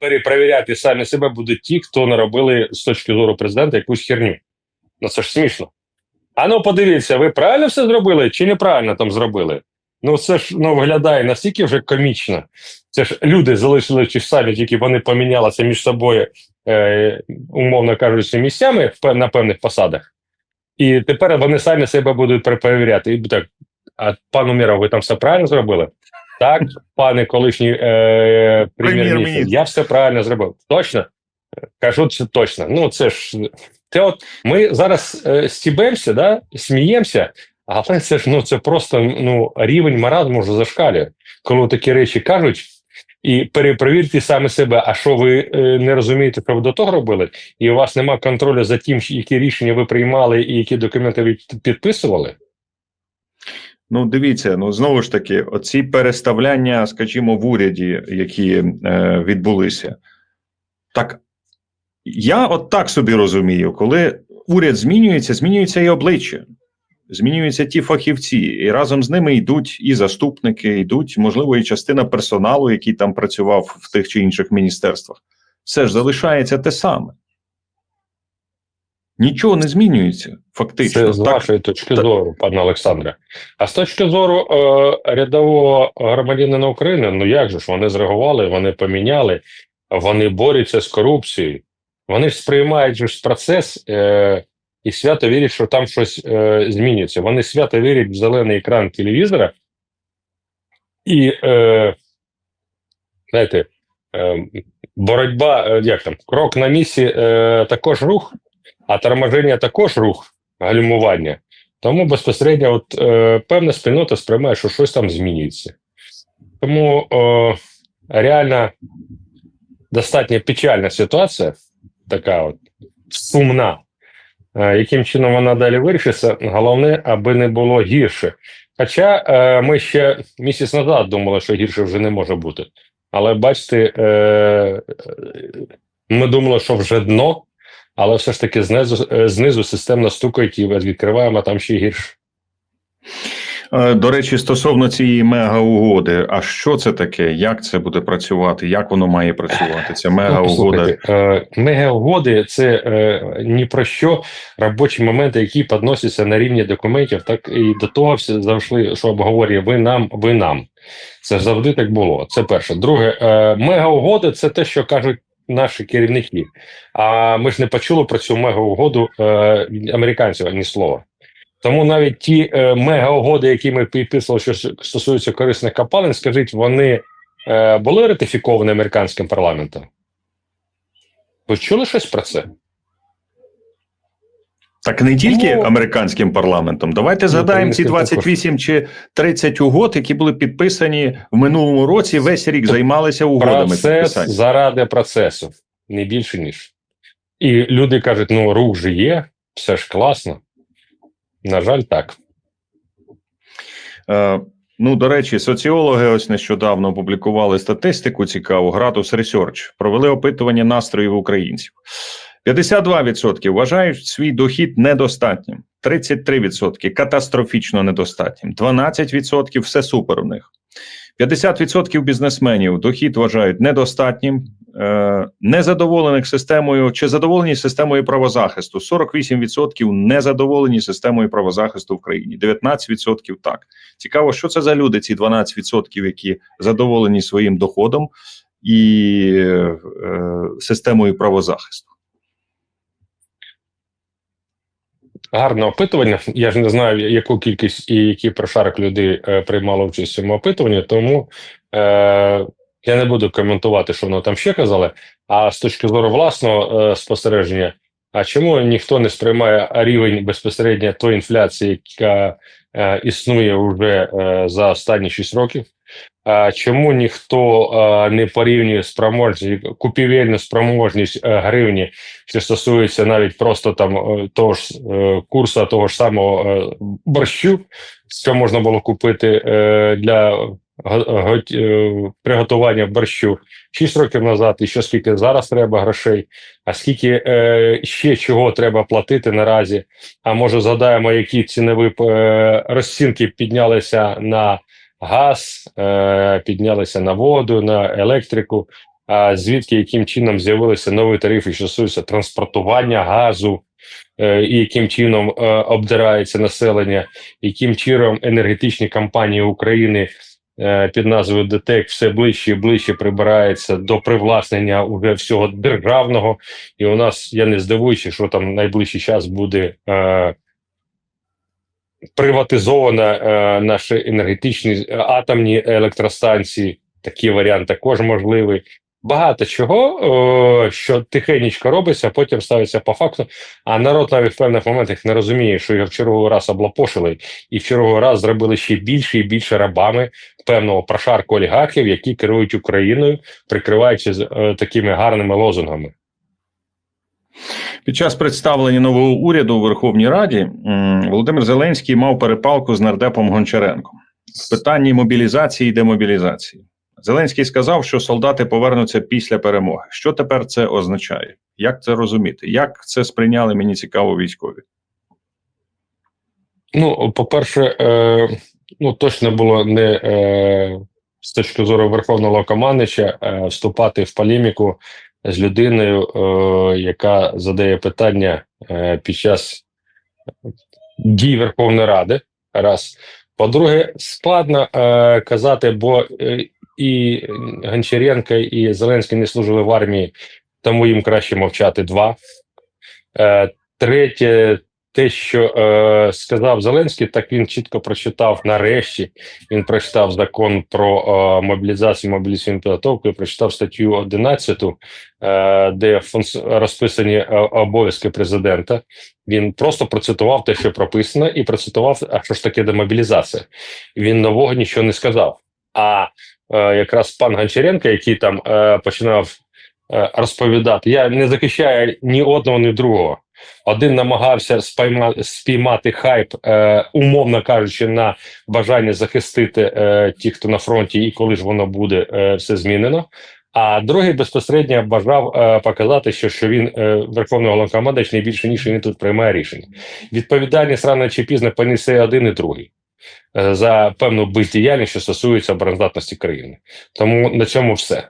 перепровіряти самі себе будуть ті, хто наробили з точки зору президента якусь херню. Ну це ж смішно. А ну подивіться, ви правильно все зробили чи неправильно там зробили? Ну це ж ну виглядає настільки вже комічно. Це ж люди залишилися самі, тільки вони помінялися між собою, е, умовно кажучи, місцями на певних посадах. І тепер вони самі себе будуть перепровіряти. І так, а пан Уміров, ви там все правильно зробили? Так, пане колишній е, прем'єр-міністр, я все правильно зробив. Точно? Кажу, це точно. Ну це ж це от ми зараз е, стібемося, да, сміємося, але це ж ну це просто ну рівень маразму вже зашкалює, коли такі речі кажуть. І перепровірте саме себе. А що ви е, не розумієте, що ви до того робили, і у вас нема контролю за тим, які рішення ви приймали і які документи ви підписували? Ну, дивіться, ну знову ж таки, оці переставляння, скажімо, в уряді, які е, відбулися, так я от так собі розумію, коли уряд змінюється, змінюється і обличчя, змінюються ті фахівці, і разом з ними йдуть і заступники, йдуть, можливо, і частина персоналу, який там працював в тих чи інших міністерствах. Все ж залишається те саме. Нічого не змінюється, фактично. Це з Так, вашої точки так. зору, пане Олександре. А з точки зору е, рядового громадянина України, ну як же ж вони зреагували, вони поміняли, вони борються з корупцією. Вони ж сприймають ж процес е, і свято вірять, що там щось е, зміниться. Вони свято вірять в зелений екран телевізора. І, е, знаєте, е, боротьба, е, як там, крок на місці е, також рух, а торможення також рух гальмування. Тому безпосередньо от, е, певна спільнота сприймає, що щось там змінюється. Тому е, реально достатньо печальна ситуація, така от сумна. Е, яким чином вона далі вирішиться, головне, аби не було гірше. Хоча е, ми ще місяць назад думали, що гірше вже не може бути. Але бачите, е, ми думали, що вже дно, але все ж таки знизу, е, знизу системно стукають і відкриваємо а там ще гірше. Е, До речі, стосовно цієї мега-угоди, а що це таке? Як це буде працювати? Як воно має працювати? Ця Ну, мега-угода? е, мега-угоди – це е, ні про що робочі моменти, які підносяться на рівні документів, так і до того все завжди, що обговорює ви нам, ви нам. Це завжди так було. Це перше. Друге, е, мега-угоди – це те, що кажуть наші керівники. А ми ж не почули про цю мега-угоду е, від американців ані слова. Тому навіть ті е, мега-угоди, які ми підписували, що стосуються корисних копалин, скажіть, вони е, були ратифіковані американським парламентом? Ви чули щось про це? Так не тільки Ну, американським парламентом. Давайте згадаємо ці українським також. 28 чи 30 угод, які були підписані в минулому році. Весь рік займалися угодами Процес підписання. заради процесу, не більше ніж. І люди кажуть: ну, рух же є, все ж класно. На жаль, так. Е, Ну, до речі, соціологи ось нещодавно опублікували статистику цікаву. Градус Research. провели опитування настроїв українців. 52% вважають свій дохід недостатнім, 33% катастрофічно недостатнім, 12% все супер у них. 50% бізнесменів дохід вважають недостатнім, е, незадоволених системою чи задоволені системою правозахисту. 48% незадоволені системою правозахисту в країні, 19% так. Цікаво, що це за люди, ці 12%, які задоволені своїм доходом і е, системою правозахисту. Гарне опитування. Я ж не знаю, яку кількість і який прошарок людей е, приймало участь в цьому опитуванні, тому е, я не буду коментувати, що воно там ще казали. А з точки зору власного е, спостереження, а чому ніхто не сприймає рівень безпосередньо тої інфляції, яка е, існує вже е, за останні 6 років? Чому ніхто не порівнює спроможність купівельну спроможність е, гривні, що стосується навіть просто там е, того ж е, курсу того ж самого борщу, що можна було купити для го- го- приготування борщу 6 років назад, і що скільки зараз треба грошей, а скільки ще чого треба платити наразі. А може згадаємо, які цінові розцінки піднялися на газ, е, піднялися на воду, на електрику. а звідки яким чином з'явилися нові тарифи, що стосуються транспортування газу, е, і яким чином е, обдирається населення, яким чином енергетичні компанії України під назвою ДТЕК все ближче і ближче прибирається до привласнення уже всього державного. І у нас я не здивуюся, що там найближчий час буде. Приватизовано е, наші енергетичні е, атомні електростанції. Такий варіант також можливий. Багато чого, о, що тихенечко робиться, потім ставиться по факту. А народ навіть в певних моментах не розуміє, що його в черговий раз облапошили, і в черговий раз зробили ще більше і більше рабами певного прошарку олігархів, які керують Україною, прикриваючись е, такими гарними лозунгами. Під час представлення нового уряду у Верховній Раді Володимир Зеленський мав перепалку з нардепом Гончаренком в питанні мобілізації і демобілізації. Зеленський сказав, що солдати повернуться після перемоги. Що тепер це означає? Як це розуміти? Як це сприйняли мені цікаво військові? Ну, по-перше, е, ну точно було не е, з точки зору верховного командича е, вступати в полеміку з людиною, е, яка задає питання е, під час дій Верховної Ради. Раз. По-друге, складно е, казати, бо і Гончаренко, і Зеленський не служили в армії, тому їм краще мовчати. Два. Третє, те, що е, сказав Зеленський, так він чітко прочитав нарешті. Він прочитав закон про е, мобілізацію, мобілізаційну підготовку, і прочитав статтю 11, е, де розписані е, обов'язки президента. Він просто процитував те, що прописано, і процитував, а що ж таке демобілізація. Він нового нічого не сказав. А е, якраз пан Гончаренко, який там е, починав розповідати, я не захищаю ні одного, ні другого. Один намагався спіймати, спіймати хайп, е, умовно кажучи, на бажання захистити е, ті, хто на фронті, і коли ж воно буде е, все змінено. А другий безпосередньо бажав е, показати, що, що він е, верховний головнокомандувач не більше ніж він тут приймає рішення. Відповідальність рано чи пізно понесе один і другий е, за певну бездіяльність, що стосується обороноздатності країни. Тому на цьому все.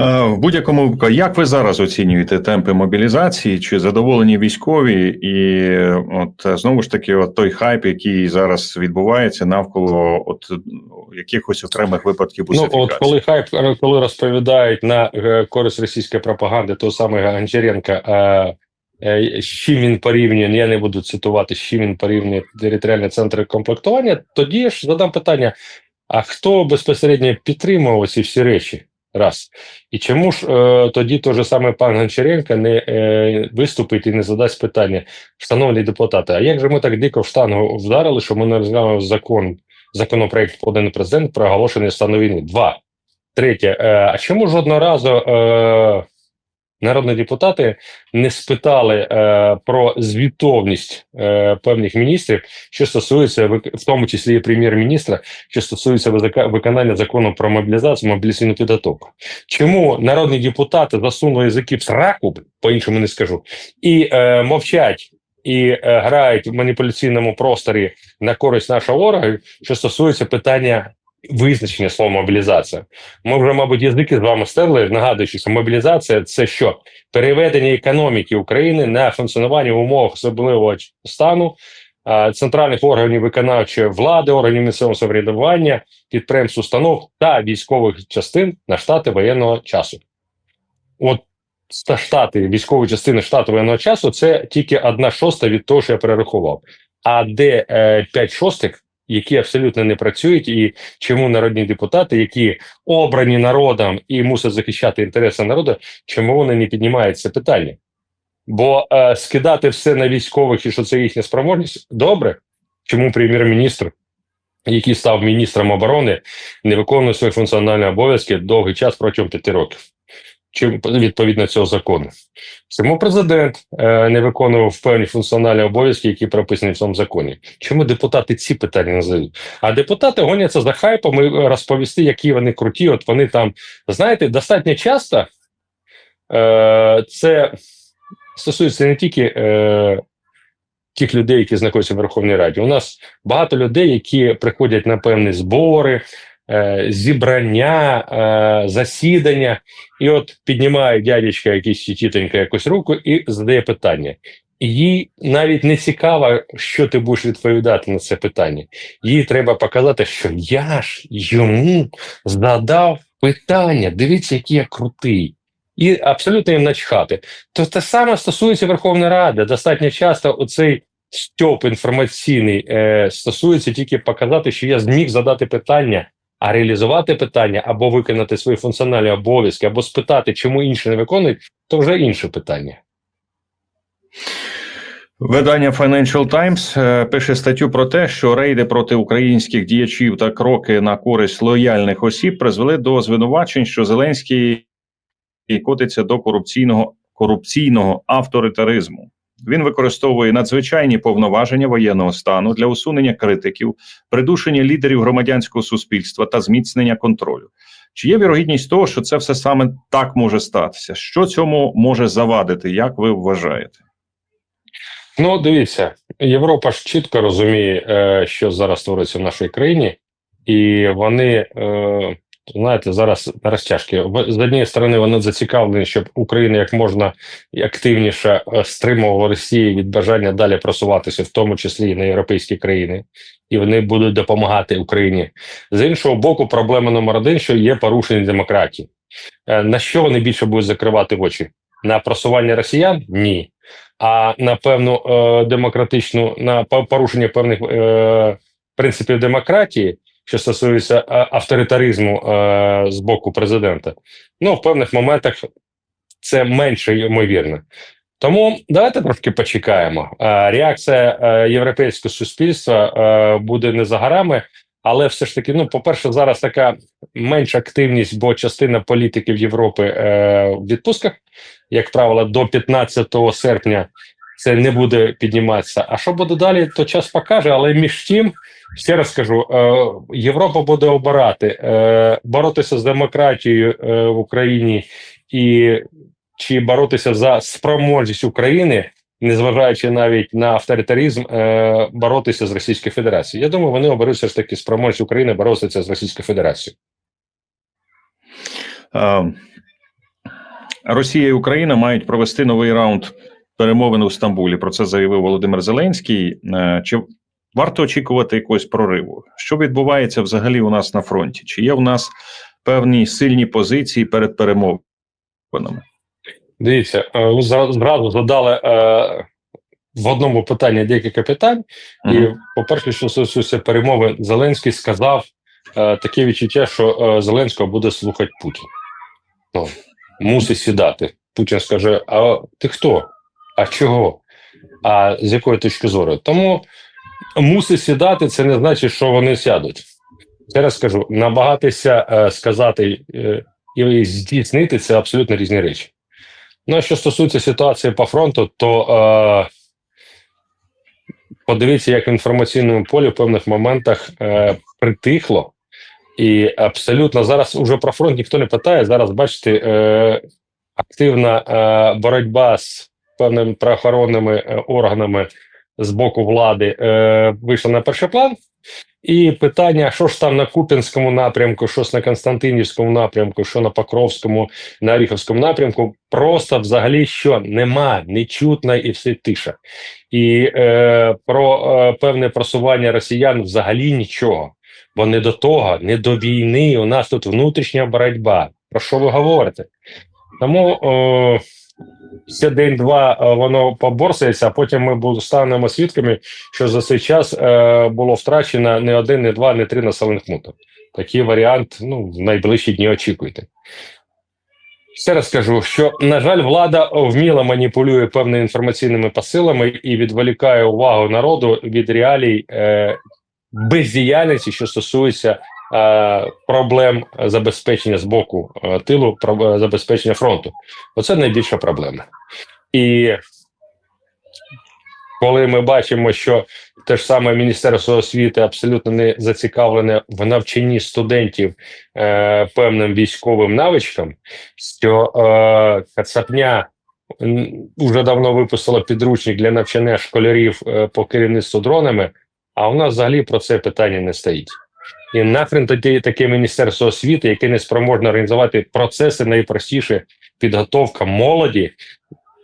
Е, В будь-якому випадку, як ви зараз оцінюєте темпи мобілізації? Чи задоволені військові? І е, от е, знову ж таки, от той хайп, який зараз відбувається навколо от ну, якихось окремих випадків Ну, от коли хайп, коли розповідають на е, користь російської пропаганди, того самого Гончаренка, е, е, з чим він порівнює, я не буду цитувати, з чим він порівнює територіальні центри комплектування, тоді я ж задам питання: а хто безпосередньо підтримував ці всі речі? Раз. І чому ж е, тоді той же саме пан Гончаренко не е, виступить і не задасть питання, шановні депутати, а як же ми так дико в штангу вдарили, що ми не розглянули закон, законопроект поданий президент про оголошення стану війни? Два. Третє. Е, а чому жодного разу е, народні депутати не спитали е, про звітовність е, певних міністрів, що стосується в тому числі і прем'єр-міністра, що стосується виконання закону про мобілізацію, мобілізаційну підготовку? Чому народні депутати засунули язики в сраку, по-іншому не скажу, і е, мовчать? І е, грають в маніпуляційному просторі на користь нашого органу, що стосується питання визначення слова мобілізація. Ми вже, мабуть, язики з вами стерли, нагадуючи, що мобілізація це що? Переведення економіки України на функціонування в умовах особливого стану центральних органів виконавчої влади, органів місцевого самоврядування, підприємств, установ та військових частин на штати воєнного часу. От штати, військові частини штату воєнного часу це тільки одна шоста від того, що я перерахував. А де е, п'ять шостих, які абсолютно не працюють, і чому народні депутати, які обрані народом і мусять захищати інтереси народу, чому вони не піднімають це питання? Бо е, скидати все на військових і що це їхня спроможність добре. Чому прем'єр-міністр, який став міністром оборони, не виконує свої функціональні обов'язки довгий час протягом п'яти років? Чим відповідно цього закону? Чому президент е, не виконував певні функціональні обов'язки, які прописані в цьому законі? Чому депутати ці питання не задають? А депутати гоняться за хайпом і розповісти, які вони круті. От вони там, знаєте, достатньо часто е, це стосується не тільки е, тих людей, які знаходяться в Верховній Раді. У нас багато людей, які приходять на певні збори, зібрання, е, засідання, і от піднімає дядечка якийсь тітонька якусь руку і задає питання. Їй навіть не цікаво, що ти будеш відповідати на це питання. Їй треба показати, що я ж йому задав питання. Дивіться, який я крутий. І абсолютно їм начхати. То те саме стосується Верховної Ради. Достатньо часто оцей стьоп інформаційний е, стосується тільки показати, що я зміг задати питання, а реалізувати питання або виконати свої функціональні обов'язки, або спитати, чому інші не виконують, то вже інше питання. Видання Financial Times е, пише статтю про те, що рейди проти українських діячів та кроки на користь лояльних осіб призвели до звинувачень, що Зеленський котиться до корупційного корупційного авторитаризму. Він використовує надзвичайні повноваження воєнного стану для усунення критиків, придушення лідерів громадянського суспільства та зміцнення контролю. Чи є вірогідність того, що це все саме так може статися? Що цьому може завадити? Як ви вважаєте? Ну, дивіться, Європа ж чітко розуміє, е, що зараз твориться в нашій країні, і вони, е, знаєте, зараз розтяжки. З однієї сторони, вони зацікавлені, щоб Україна як можна активніше е, стримувала Росію від бажання далі просуватися, в тому числі і на європейські країни, і вони будуть допомагати Україні. З іншого боку, проблема номер один, що є порушення демократії. Е, На що вони більше будуть закривати очі? На просування росіян? Ні а на певну е, демократичну на порушення певних е, принципів демократії, що стосується е, авторитаризму е, з боку президента, ну в певних моментах це менше ймовірно. Тому давайте трошки почекаємо. Е, реакція європейського суспільства буде не за горами, але все ж таки, ну, по-перше, зараз така менша активність, бо частина політиків Європи в відпусках, як правило, до 15 серпня це не буде підніматися. А що буде далі, то час покаже. Але між тим, ще раз скажу: е, Європа буде обирати е, боротися з демократією е, в Україні і чи боротися за спроможність України, незважаючи навіть на авторитаризм, боротися з Російською Федерацією. Я думаю, вони оберуть ж таки спроможність України боротися з Російською Федерацією. Росія і Україна мають провести новий раунд перемовин у Стамбулі. Про це заявив Володимир Зеленський. Чи варто очікувати якогось прориву? Що відбувається взагалі у нас на фронті? Чи є у нас певні сильні позиції перед перемовинами? Дивіться, е, ви зразу задали е, в одному питанні декілька питань. І, по-перше, що стосується перемови, Зеленський сказав е, таке відчуття, що е, Зеленського буде слухати Путін. Ну, мусить сідати. Путін скаже: А ти хто? А чого? А з якої точки зору? Тому мусить сідати, це не значить, що вони сядуть. Ще раз скажу: намагатися е, сказати е, і здійснити це абсолютно різні речі. Ну, а що стосується ситуації по фронту, то е, подивіться, як в інформаційному полі в певних моментах е, притихло, і абсолютно зараз уже про фронт ніхто не питає. Зараз бачите, е, активна е, боротьба з певними правоохоронними е, органами з боку влади е, вийшла на перший план. І питання, що ж там на Куп'янському напрямку, що ж на Константинівському напрямку, що на Покровському, на Оріховському напрямку, просто взагалі що нема, не чутно і все тиша. І е, про е, певне просування росіян взагалі нічого. Бо не до того, не до війни. У нас тут внутрішня боротьба. Про що ви говорите? Тому е, день-два е, воно поборсається, а потім ми станемо свідками, що за цей час е, було втрачено не один, не два, не три населених пункти. Такий варіант ну, в найближчі дні очікуйте. Ще раз скажу, що на жаль, влада вміло маніпулює певними інформаційними посилами і відволікає увагу народу від реалій е, бездіяльності, що стосується проблем забезпечення з боку е, тилу, е, забезпечення фронту. Оце найбільша проблема. І коли ми бачимо, що те ж саме Міністерство освіти абсолютно не зацікавлене в навчанні студентів е, певним військовим навичкам, що е, Кацапня вже давно випустила підручник для навчання школярів е, по керівництву дронами, а у нас взагалі про це питання не стоїть. І нахрен тоді таке міністерство освіти, яке не спроможне організувати процеси найпростіше підготовка молоді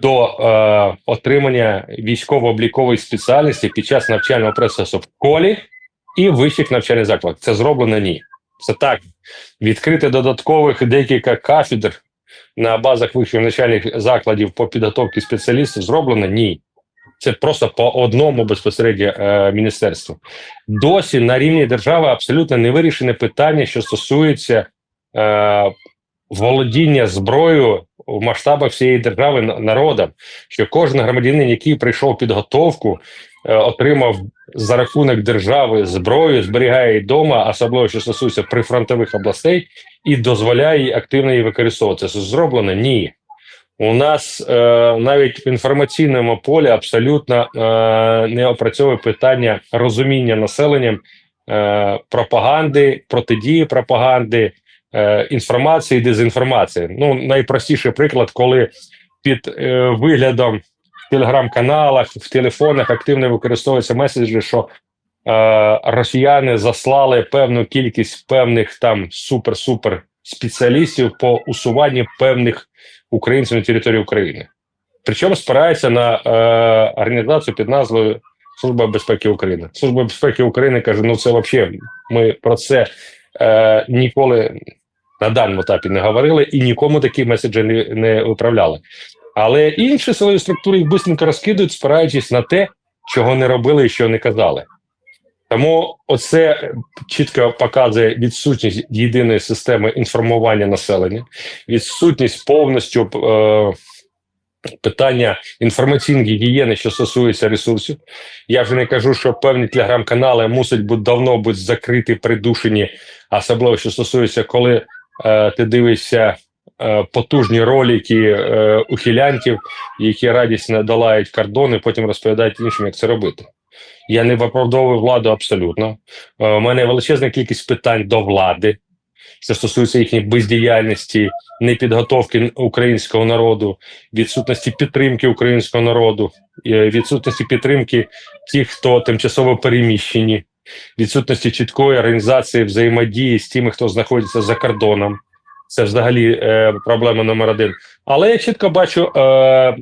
до е, отримання військово-облікової спеціальності під час навчального процесу в школі і вищих навчальних закладах. Це зроблено ні. Це так. Відкрити додаткових декілька кафедр на базах вищих навчальних закладів по підготовці спеціалістів зроблено ні. Це просто по одному безпосередньо е, міністерству. Досі на рівні держави абсолютно не вирішене питання, що стосується е, володіння зброєю в масштабах всієї держави на- народом. Що кожен громадянин, який прийшов підготовку, е, отримав за рахунок держави зброю, зберігає її вдома, особливо що стосується прифронтових областей, і дозволяє активно її використовувати. Це зроблено? Ні. У нас е, навіть в інформаційному полі абсолютно е, не опрацьовує питання розуміння населенням е, пропаганди, протидії пропаганди, е, інформації, дезінформації. Ну, найпростіший приклад, коли під е, виглядом в телеграм-каналах, в телефонах активно використовуються меседжі, що е, росіяни заслали певну кількість певних там супер-супер спеціалістів по усуванню певних українців на території України. Причому спирається на е, організацію під назвою Служба безпеки України. Служба безпеки України каже: ну це взагалі ми про це е, ніколи на даному етапі не говорили і нікому такі меседжі не, не виправляли. Але інші силові структури їх бистренько розкидують, спираючись на те, чого не робили і що не казали. Тому оце чітко показує відсутність єдиної системи інформування населення, відсутність повністю е, питання інформаційної гігієни, що стосується ресурсів. Я вже не кажу, що певні телеграм-канали мусять бути давно бути закриті, придушені, особливо що стосується, коли е, ти дивишся е, потужні ролики е, ухилянтів, які радісно долають кордони, потім розповідають іншим, як це робити. Я не виправдовую владу абсолютно. Е, У мене величезна кількість питань до влади. Це стосується їхньої бездіяльності, непідготовки українського народу, відсутності підтримки українського народу, е, відсутності підтримки тих, хто тимчасово переміщені, відсутності чіткої організації взаємодії з тими, хто знаходиться за кордоном. Це взагалі е, проблема номер один. Але я чітко бачу е,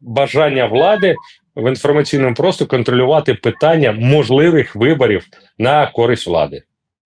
бажання влади в інформаційному просторі контролювати питання можливих виборів на користь влади.